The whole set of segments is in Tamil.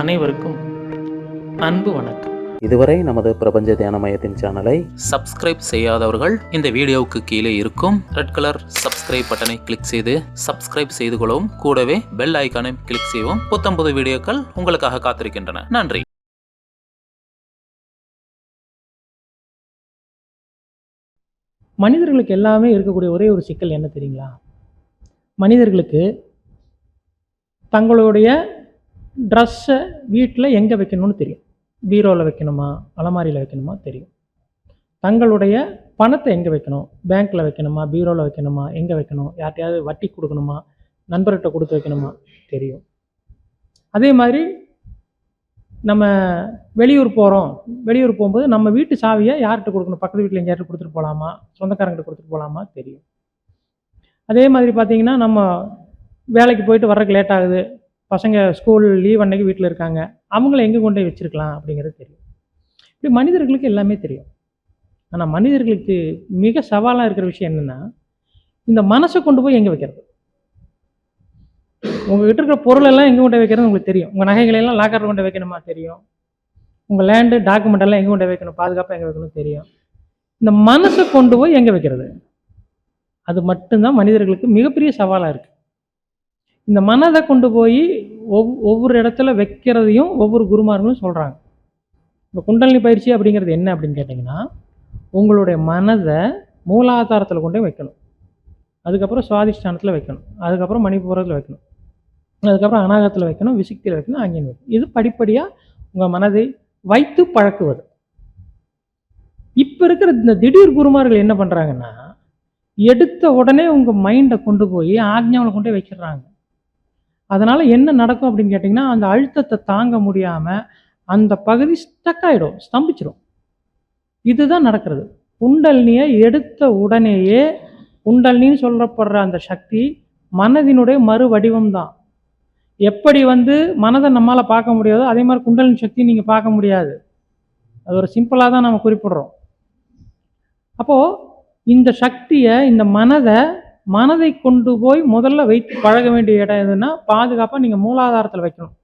அனைவருக்கும் அன்பு வணக்கம். இதுவரை நமது பிரபஞ்ச தியான மையத்தின் சேனலை சப்ஸ்கிரைப் செய்யாதவர்கள் இந்த வீடியோவுக்கு கீழே இருக்கும் ரெட் கலர் சப்ஸ்கிரைப் பட்டனை கிளிக் செய்து சப்ஸ்கிரைப் செய்து கொள்ளவும். கூடவே பெல் ஐக்கானை கிளிக் செய்யவும். புத்தம்புது வீடியோக்கள் உங்களுக்காக காத்திருக்கின்றன. நன்றி. மனிதர்களுக்கு எல்லாமே இருக்கக்கூடிய ஒரே ஒரு சிக்கல் என்ன தெரியுங்களா? மனிதர்களுக்கு தங்களுடைய ட்ரெஸ்ஸை வீட்டில் எங்கே வைக்கணும்னு தெரியும். பீரோவில் வைக்கணுமா அலமாரியில் வைக்கணுமா தெரியும். தங்களுடைய பணத்தை எங்கே வைக்கணும் பேங்க்கில் வைக்கணுமா பீரோவில் வைக்கணுமா எங்கே வைக்கணும் யார்ட்டையாவது வட்டி கொடுக்கணுமா நண்பர்கிட்ட கொடுத்து வைக்கணுமா தெரியும். அதே மாதிரி நம்ம வெளியூர் போகிறோம் வெளியூர் போகும்போது நம்ம வீட்டு சாவியை யார்கிட்ட கொடுக்கணும் பக்கத்து வீட்டில் எங்கேயாட்டு கொடுத்துட்டு போகலாமா சொந்தக்காரங்கிட்ட கொடுத்துட்டு போகலாமா தெரியும். அதே மாதிரி பார்த்தீங்கன்னா நம்ம வேலைக்கு போயிட்டு வர்றதுக்கு லேட் ஆகுது பசங்க ஸ்கூல் லீவ் அன்னைக்கு வீட்டில் இருக்காங்க. அவங்கள எங்கே கொண்டு போய் வச்சிருக்கலாம் அப்படிங்கிறது தெரியும். இப்படி மனிதர்களுக்கு எல்லாமே தெரியும். ஆனால் மனிதர்களுக்கு மிக சவாலாக இருக்கிற விஷயம் என்னென்னா இந்த மனசை கொண்டு போய் எங்கே வைக்கிறது? உங்ககிட்ட இருக்கிற பொருள் எல்லாம் எங்கே கொண்டு வைக்கிறது உங்களுக்கு தெரியும். உங்கள் நகைகளெல்லாம் லாக்கரில் கொண்டு வைக்கணுமா? தெரியும். உங்கள் லேண்டு டாக்குமெண்ட் எல்லாம் எங்கே கொண்டு போய் வைக்கணும்? பாதுகாப்பாக எங்கே வைக்கணும் தெரியும். இந்த மனசை கொண்டு போய் எங்கே வைக்கிறது? அது மட்டும்தான் மனிதர்களுக்கு மிகப்பெரிய சவாலாக இருக்குது இந்த மனதை கொண்டு போய் ஒவ் ஒவ்வொரு இடத்துல வைக்கிறதையும் ஒவ்வொரு குருமார்களும் சொல்கிறாங்க இந்த குண்டலினி பயிற்சி அப்படிங்கிறது என்ன அப்படின்னு கேட்டிங்கன்னா உங்களுடைய மனதை மூலாதாரத்தில் கொண்டே வைக்கணும். அதுக்கப்புறம் சுவாதிஷ்டானத்தில் வைக்கணும். அதுக்கப்புறம் மணிப்பூரத்தில் வைக்கணும். அதுக்கப்புறம் அநாகத்தில் வைக்கணும் விசுக்தியில் வைக்கணும் அங்கேயும் வைக்கணும். இது படிப்படியாக உங்கள் மனதை வைத்து பழக்குவது. இப்போ இருக்கிற இந்த திடீர் குருமார்கள் என்ன பண்ணுறாங்கன்னா எடுத்த உடனே உங்கள் மைண்டை கொண்டு போய் ஆக்ஞாவில் கொண்டு போய் அதனால் என்ன நடக்கும் அப்படின்னு கேட்டிங்கன்னா அந்த அழுத்தத்தை தாங்க முடியாமல் அந்த பகுதி ஸ்டக் ஆகிடும் ஸ்தம்பிச்சிடும் இதுதான் நடக்கிறது. குண்டலினியை எடுத்த உடனேயே குண்டலினின்னு சொல்லப்படுற அந்த சக்தி மனதினுடைய மறு வடிவம் தான். எப்படி வந்து மனதை நம்மளால் பார்க்க முடியாதோ அதே மாதிரி குண்டலின் சக்தி நீங்கள் பார்க்க முடியாது. அது ஒரு சிம்பிளாக தான் நம்ம குறிப்பிடுறோம். அப்போது இந்த சக்தியை இந்த மனதை மனதை கொண்டு போய் முதல்ல வைத்து பழக வேண்டிய இடம் எதுன்னா பாதுகாப்பாக நீங்கள் மூலாதாரத்தில் வைக்கணும்.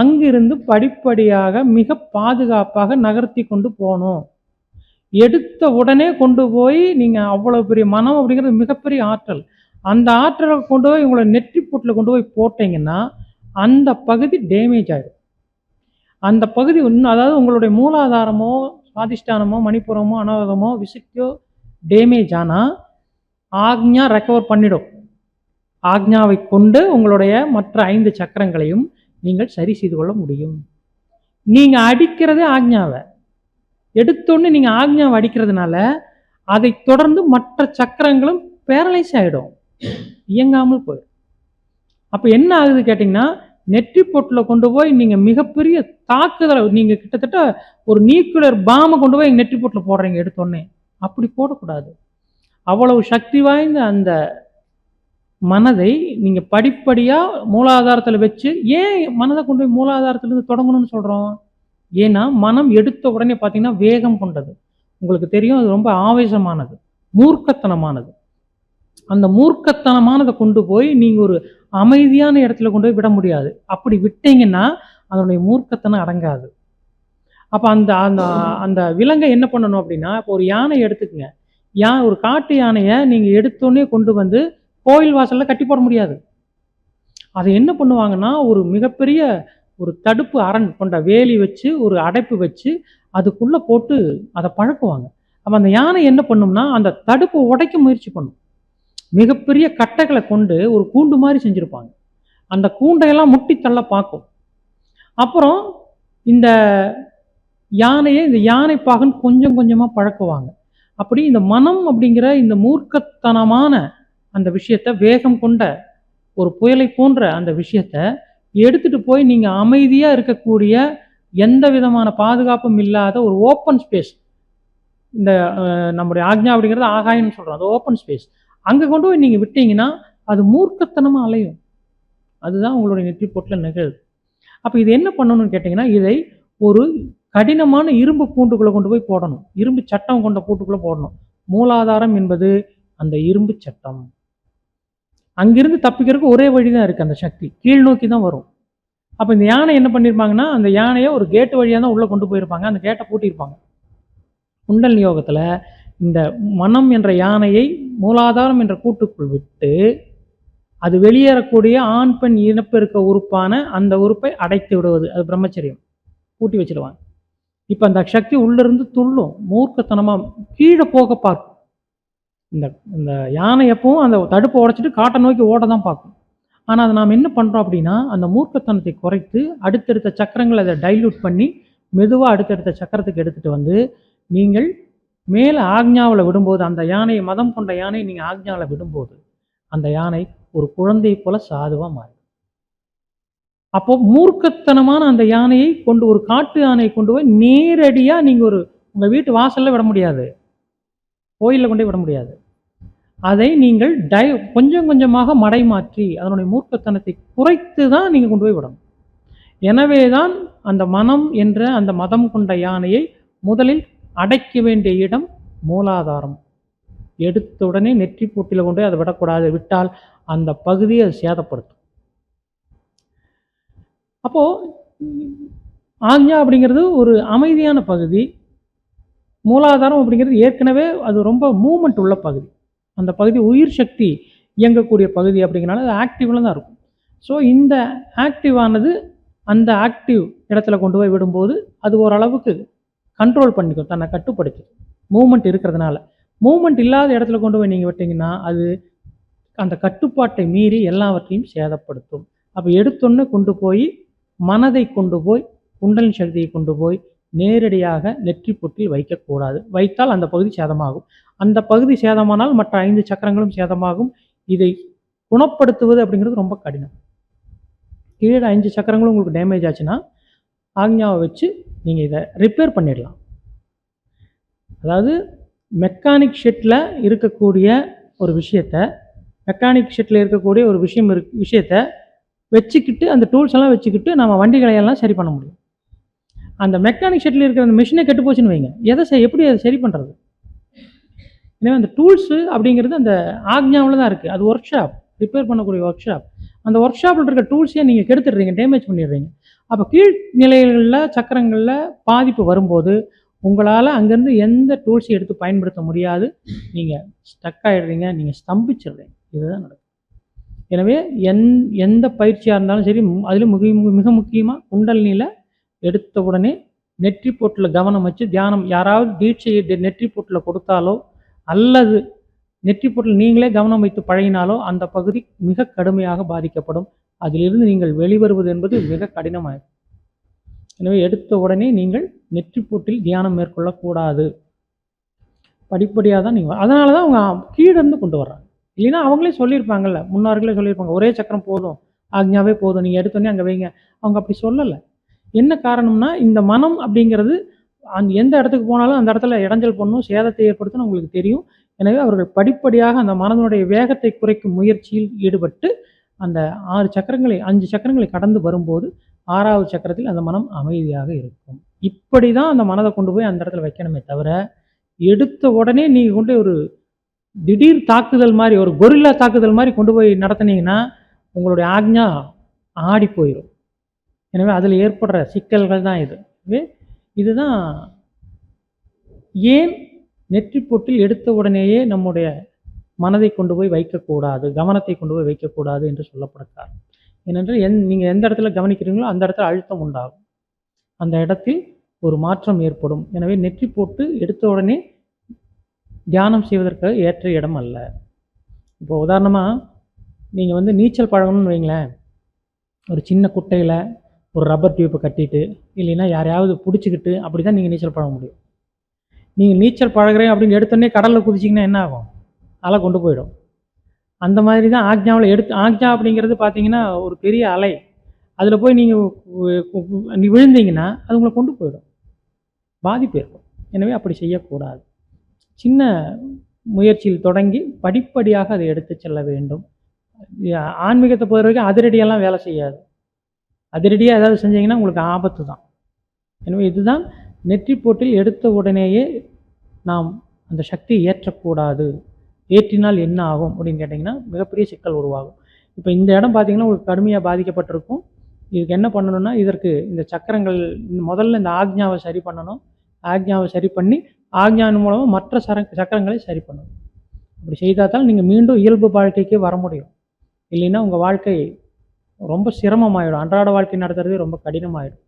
அங்கிருந்து படிப்படியாக மிக பாதுகாப்பாக நகர்த்தி கொண்டு போகணும். எடுத்த உடனே கொண்டு போய் நீங்கள் அவ்வளோ பெரிய மனம் அப்படிங்கிறது மிகப்பெரிய ஆற்றல். அந்த ஆற்றலை கொண்டு போய் உங்களை நெற்றி பொட்டில் கொண்டு போய் போட்டிங்கன்னா அந்த பகுதி டேமேஜ் ஆகிடும் அந்த பகுதி இன்னும் அதாவது உங்களுடைய மூலாதாரமோ சுவாதிஷ்டானமோ மணிப்புறமோ அனாவதமோ விசுக்கியோ டேமேஜ் ஆனால் ஆக்ஞா ரெக்கவர் பண்ணிடும். ஆக்ஞாவை கொண்டு உங்களுடைய மற்ற ஐந்து சக்கரங்களையும் நீங்கள் சரி செய்து கொள்ள முடியும். நீங்கள் அடிக்கிறதே ஆக்ஞாவை. எடுத்தோடனே நீங்கள் ஆக்ஞாவை அடிக்கிறதுனால அதை தொடர்ந்து மற்ற சக்கரங்களும் பேரலைஸ் ஆகிடும் இயங்காமல் போயிடும். அப்போ என்ன ஆகுது கேட்டிங்கன்னா நெற்றி பொட்டில் கொண்டு போய் நீங்கள் மிகப்பெரிய தாக்குதலை நீங்கள் கிட்டத்தட்ட ஒரு நியூக்ளியர் பாமை கொண்டு போய் நெற்றி பொட்டில் போடுறீங்க எடுத்தோடனே அப்படி போடக்கூடாது. அவ்வளவு சக்தி வாய்ந்த அந்த மனதை நீங்கள் படிப்படியாக மூலாதாரத்தில் வச்சு ஏன் மனதை கொண்டு போய் மூலாதாரத்திலேருந்து தொடங்கணும்னு சொல்கிறோம் ஏன்னா மனம் எடுத்த உடனே பார்த்தீங்கன்னா வேகம் கொண்டது. உங்களுக்கு தெரியும் அது ரொம்ப ஆவேசமானது மூர்க்கத்தனமானது. அந்த மூர்க்கத்தனமானதை கொண்டு போய் நீங்கள் ஒரு அமைதியான இடத்துல கொண்டு போய் விட முடியாது. அப்படி விட்டீங்கன்னா அதனுடைய மூர்க்கத்தனம் அடங்காது. அப்போ அந்த அந்த அந்த விலங்கை என்ன பண்ணணும் அப்படின்னா இப்போ ஒரு யானை எடுத்துக்கங்க. யா ஒரு காட்டு யானையை நீங்கள் எடுத்தோடனே கொண்டு வந்து கோயில் வாசலில் கட்டி போட முடியாது. அதை என்ன பண்ணுவாங்கன்னா ஒரு மிகப்பெரிய ஒரு தடுப்பு அரண் கொண்ட வேலி வச்சு ஒரு அடைப்பு வச்சு அதுக்குள்ளே போட்டு அதை பழக்குவாங்க. அப்போ அந்த யானை என்ன பண்ணும்னா அந்த தடுப்பை உடைக்க முயற்சி பண்ணும். மிகப்பெரிய கட்டைகளை கொண்டு ஒரு கூண்டு மாதிரி செஞ்சுருப்பாங்க. அந்த கூண்டையெல்லாம் முட்டி தள்ள பார்க்கும். அப்புறம் இந்த யானையை இந்த யானை பாகன் கொஞ்சம் கொஞ்சமாக பழக்குவாங்க. அப்படி இந்த மனம் அப்படிங்கிற இந்த மூர்க்கத்தனமான அந்த விஷயத்த வேகம் கொண்ட ஒரு புயலை போன்ற அந்த விஷயத்த எடுத்துட்டு போய் நீங்கள் அமைதியாக இருக்கக்கூடிய எந்த விதமான பாதுகாப்பும் இல்லாத ஒரு ஓப்பன் ஸ்பேஸ் இந்த நம்முடைய ஆக்ஞா அப்படிங்கிறது ஆகாயம்னு சொல்கிறோம் அது ஓப்பன் ஸ்பேஸ் அங்கே கொண்டு போய் நீங்கள் விட்டீங்கன்னா அது மூர்க்கத்தனமாக அலையும். அதுதான் உங்களுடைய நெற்றி போட்டில் நிகழ்வு அப்போ இது என்ன பண்ணணும்னு கேட்டிங்கன்னா இதை ஒரு கடினமான இரும்பு பூண்டுக்குள்ளே கொண்டு போய் போடணும். இரும்பு சட்டம் கொண்ட பூட்டுக்குள்ளே போடணும். மூலாதாரம் என்பது அந்த இரும்பு சட்டம். அங்கிருந்து தப்பிக்கிறதுக்கு ஒரே வழி தான் இருக்குது அந்த சக்தி. கீழ் நோக்கி தான் வரும். அப்போ இந்த யானை என்ன பண்ணியிருப்பாங்கன்னா அந்த யானையை ஒரு கேட்டு வழியாக தான் உள்ளே கொண்டு போயிருப்பாங்க. அந்த கேட்டை பூட்டியிருப்பாங்க. குண்டல் யோகத்தில் இந்த மனம் என்ற யானையை மூலாதாரம் என்ற கூட்டுக்குள் விட்டு அது வெளியேறக்கூடிய ஆண் பெண் இனப்பெருக்க உறுப்பான அந்த உறுப்பை அடைத்து விடுவது. அது பிரம்மச்சரியம். பூட்டி வச்சிடுவாங்க இப்போ அந்த சக்தி உள்ளிருந்து துள்ளும் மூர்க்கத்தனமாக கீழே போக பார்க்கும். இந்த இந்த யானை எப்பவும் அந்த தடுப்பை உடைச்சிட்டு காட்டை நோக்கி ஓட தான் பார்க்கும். ஆனால் அதை நாம் என்ன பண்ணுறோம் அப்படின்னா அந்த மூர்க்கத்தனத்தை குறைத்து அடுத்தடுத்த சக்கரங்களை அதை டைல்யூட் பண்ணி மெதுவாக அடுத்தடுத்த சக்கரத்துக்கு எடுத்துகிட்டு வந்து நீங்கள் மேலே ஆக்ஞாவில் விடும்போது அந்த யானையை மதம் கொண்ட யானை நீங்கள் ஆக்ஞாவில் விடும்போது அந்த யானை ஒரு குழந்தை போல சாதுவாக மாறும். அப்போ மூர்க்கத்தனமான அந்த யானையை கொண்டு ஒரு காட்டு யானையை கொண்டு போய் நேரடியாக நீங்கள் ஒரு உங்கள் வீட்டு வாசலில் விட முடியாது. கோயிலில் கொண்டு போய் விட முடியாது. அதை நீங்கள் டை கொஞ்சம் கொஞ்சமாக மடைமாற்றி அதனுடைய மூர்க்கத்தனத்தை குறைத்து தான் நீங்கள் கொண்டு போய் விடணும். எனவே தான் அந்த மனம் என்ற அந்த மதம் கொண்ட யானையை முதலில் அடைக்க வேண்டிய இடம் மூலாதாரம். எடுத்த உடனே நெற்றி போட்டியில் கொண்டு போய் அதை விடக்கூடாது. விட்டால் அந்த பகுதியை அது சேதப்படுத்தும். அப்போது ஆஞ்ஞா அப்படிங்கிறது ஒரு அமைதியான பகுதி. மூலாதாரம் அப்படிங்கிறது ஏற்கனவே அது ரொம்ப மூமெண்ட் உள்ள பகுதி. அந்த பகுதி உயிர் சக்தி இயங்கக்கூடிய பகுதி அப்படிங்கிறனால அது ஆக்டிவில் தான் இருக்கும். ஸோ இந்த ஆக்டிவானது அந்த ஆக்டிவ் இடத்துல கொண்டு போய் விடும்போது அது ஓரளவுக்கு கண்ட்ரோல் பண்ணிக்கும் தன்னை கட்டுப்படுத்தி மூமெண்ட் இருக்கிறதுனால. மூமெண்ட் இல்லாத இடத்துல கொண்டு போய் நீங்கள் விட்டீங்கன்னா அது அந்த கட்டுப்பாட்டை மீறி எல்லாவற்றையும் சேதப்படுத்தும். அப்போ எடுத்தொன்னே கொண்டு போய் மனதை கொண்டு போய் குண்டலின் சக்தியை கொண்டு போய் நேரடியாக நெற்றி பொட்டில் வைக்கக்கூடாது வைத்தால் அந்த பகுதி சேதமாகும். அந்த பகுதி சேதமானால் மற்ற ஐந்து சக்கரங்களும் சேதமாகும். இதை குணப்படுத்துவது அப்படிங்கிறது ரொம்ப கடினம். கீழே அஞ்சு சக்கரங்களும் உங்களுக்கு டேமேஜ் ஆச்சுன்னா ஆக்ஞாவை வச்சு நீங்கள் இதை ரிப்பேர் பண்ணிடலாம். அதாவது மெக்கானிக் ஷெட்டில் இருக்கக்கூடிய ஒரு விஷயத்த மெக்கானிக் ஷெட்டில் இருக்கக்கூடிய ஒரு விஷயம் இரு விஷயத்த வச்சுக்கிட்டு அந்த டூல்ஸ் எல்லாம் வச்சுக்கிட்டு நம்ம வண்டிகளை எல்லாம் சரி பண்ண முடியும். அந்த மெக்கானிக் ஷெட்டில் இருக்கிற அந்த மிஷினே கெட்டு போச்சுன்னு வைங்க. எதை செய் எப்படி அதை சரி பண்ணுறது எனவே அந்த டூல்ஸு அப்படிங்கிறது அந்த ஆக்ஞாவில் தான் இருக்குது அது ஒர்க் ஷாப் ரிப்பேர் பண்ணக்கூடிய ஒர்க் ஷாப் அந்த ஒர்க் ஷாப்பில் இருக்க டூல்ஸையே நீங்கள் கெடுத்துடுறீங்க டேமேஜ் பண்ணிடுறீங்க. அப்போ கீழ் நிலைகளில் சக்கரங்களில் பாதிப்பு வரும்போது உங்களால் அங்கேருந்து எந்த டூல்ஸையும் எடுத்து பயன்படுத்த முடியாது. நீங்கள் ஸ்டக் ஆகிடுறீங்க நீங்கள் ஸ்தம்பிச்சிடுறீங்க. இதுதான் நடக்கும். எனவே எந் எந்த பயிற்சியாக இருந்தாலும் சரி அதில் மிக மிக முக்கியமாக குண்டலினியில் எடுத்த உடனே நெற்றி போட்டில் கவனம் வச்சு தியானம். யாராவது தீட்சையை நெற்றி போட்டில் கொடுத்தாலோ அல்லது நெற்றி போட்டில் நீங்களே கவனம் வைத்து பழகினாலோ அந்த பகுதி மிக கடுமையாக பாதிக்கப்படும். அதிலிருந்து நீங்கள் வெளிவருவது என்பது மிக கடினமாகும் எனவே எடுத்த உடனே நீங்கள் நெற்றி போட்டில் தியானம் மேற்கொள்ளக்கூடாது. படிப்படியாக தான் நீங்கள் அதனால தான் அவங்க கீழே இருந்து கொண்டு வர்றாங்க. இல்லைன்னா அவங்களே சொல்லியிருப்பாங்கல்ல முன்னோர்களே சொல்லியிருப்பாங்க ஒரே சக்கரம் போதும் ஆக்ஞாவே போதும் நீங்கள் எடுத்தோன்னே அங்கே வைங்க. அவங்க அப்படி சொல்லலை. என்ன காரணம்னா இந்த மனம் அப்படிங்கிறது அந் எந்த இடத்துக்கு போனாலும் அந்த இடத்துல இடைஞ்சல் பண்ணும் சேதத்தை ஏற்படுத்தணும் உங்களுக்கு தெரியும். எனவே அவர்கள் படிப்படியாக அந்த மனதனுடைய வேகத்தை குறைக்கும் முயற்சியில் ஈடுபட்டு அந்த ஆறு சக்கரங்களை அஞ்சு சக்கரங்களை கடந்து வரும்போது ஆறாவது சக்கரத்தில் அந்த மனம் அமைதியாக இருக்கும். இப்படி தான் அந்த மனதை கொண்டு போய் அந்த இடத்துல வைக்கணுமே தவிர எடுத்த உடனே நீங்கள் கொண்டு ஒரு திடீர் தாக்குதல் மாதிரி ஒரு கொரில்லா தாக்குதல் மாதிரி கொண்டு போய் நடத்துனீங்கன்னா உங்களுடைய ஆக்ஞா ஆடி போயிடும் எனவே அதில் ஏற்படுற சிக்கல்கள் தான் இது. எனவே இதுதான் ஏன் நெற்றி பொட்டில் எடுத்த உடனேயே நம்முடைய மனதை கொண்டு போய் வைக்கக்கூடாது கவனத்தை கொண்டு போய் வைக்கக்கூடாது என்று சொல்லப்படுகிறார் ஏனென்றால் எந் நீங்கள் எந்த இடத்துல கவனிக்கிறீங்களோ அந்த இடத்துல அழுத்தம் உண்டாகும். அந்த இடத்தில் ஒரு மாற்றம் ஏற்படும். எனவே நெற்றி போட்டு எடுத்த உடனே தியானம் செய்வதற்கு ஏற்ற இடம் அல்ல. இப்போ உதாரணமாக நீங்கள் வந்து நீச்சல் பழகணும்னு வைங்களேன். ஒரு சின்ன குட்டையில் ஒரு ரப்பர் டியூப்பை கட்டிட்டு இல்லைன்னா யாரையாவது பிடிச்சிக்கிட்டு அப்படி தான் நீங்கள் நீச்சல் பழக முடியும். நீங்கள் நீச்சல் பழகிறேன் அப்படின்னு எடுத்தோடனே கடலில் குதிச்சிங்கன்னா என்ன ஆகும்? அலை கொண்டு போயிடும். அந்த மாதிரி தான் ஆக்ஞாவில் எடுத்து ஆக்ஞா அப்படிங்கிறது பார்த்தீங்கன்னா ஒரு பெரிய அலை. அதில் போய் நீங்கள் விழுந்தீங்கன்னா அது உங்களை கொண்டு போயிடும். பாதிப்பு இருக்கும் எனவே அப்படி செய்யக்கூடாது. சின்ன முயற்சியில் தொடங்கி படிப்படியாக அதை எடுத்து செல்ல வேண்டும். ஆன்மீகத்தை பொறுத்த வரைக்கும் அதிரடியெல்லாம் வேலை செய்யாது. அதிரடியாக ஏதாவது செஞ்சீங்கன்னா உங்களுக்கு ஆபத்து தான். எனவே இதுதான் நெற்றி போட்டில் எடுத்த உடனேயே நாம் அந்த சக்தியை ஏற்றக்கூடாது. ஏற்றினால் என்ன ஆகும் அப்படின்னு கேட்டிங்கன்னா மிகப்பெரிய சிக்கல் உருவாகும். இப்போ இந்த இடம் பார்த்தீங்கன்னா உங்களுக்கு கடுமையாக பாதிக்கப்பட்டிருக்கும். இதுக்கு என்ன பண்ணணும்னா இதற்கு இந்த சக்கரங்கள் முதல்ல இந்த ஆக்ஞாவை சரி பண்ணணும். ஆக்ஞாவை சரி பண்ணி ஆக்ஞாவின் மூலமாக மற்ற சர சக்கரங்களை சரி பண்ணணும் அப்படி செய்தால் தான் நீங்கள் மீண்டும் இயல்பு வாழ்க்கைக்கே வர முடியும். இல்லைன்னா உங்கள் வாழ்க்கை ரொம்ப சிரமமாயிடும். அன்றாட வாழ்க்கை நடத்துறதே ரொம்ப கடினமாயிடும்.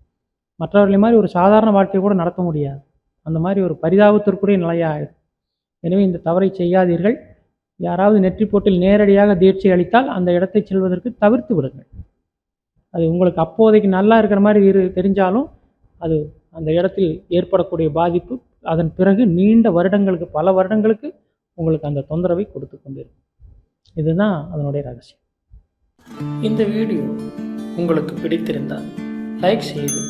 மற்றவர்களை மாதிரி ஒரு சாதாரண வாழ்க்கையை கூட நடத்த முடியாது. அந்த மாதிரி ஒரு பரிதாபத்திற்குரிய நிலையாகிடும் எனவே இந்த தவறை செய்யாதீர்கள். யாராவது நெற்றி போட்டில் நேரடியாக தீட்சை அளித்தால் அந்த இடத்தை செல்வதற்கு தவிர்த்து விடுங்கள். அது உங்களுக்கு அப்போதைக்கு நல்லா இருக்கிற மாதிரி இரு தெரிஞ்சாலும் அது அந்த இடத்தில் ஏற்படக்கூடிய பாதிப்பு அதன் பிறகு நீண்ட வருடங்களுக்கு பல வருடங்களுக்கு உங்களுக்கு அந்த தொந்தரவை கொடுத்து கொண்டிருக்கும். இதுதான் அதனுடைய ரகசியம். இந்த வீடியோ உங்களுக்கு பிடித்திருந்தால் லைக் செய்து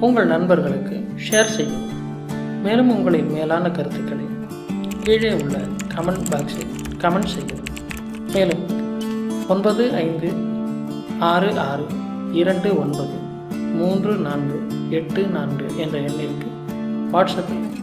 உங்கள் நண்பர்களுக்கு ஷேர் செய்யவும். மேலும் உங்களின் மேலான கருத்துக்களை கீழே உள்ள கமெண்ட் பாக்ஸில் கமெண்ட் செய்யவும். மேலும் ஒன்பது ஐந்து ஆறு ஆறு இரண்டு ஒன்பது மூன்று நான்கு எட்டு நான்கு என்ற எண்ணிற்கு வாட்ஸ்அப்பில்